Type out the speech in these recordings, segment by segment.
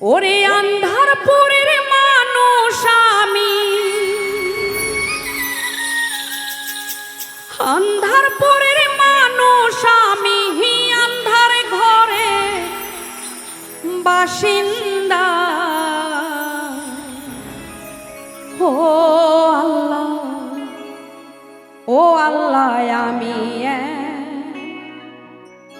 ওরে আন্ধার আন্ধারপুরের মানুষ আমি। আন্ধার আন্ধারপুরের মানুষ আমি আন্ধার ঘরে বাসিন্দা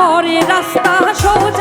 ঘরে রাস্তা সোজা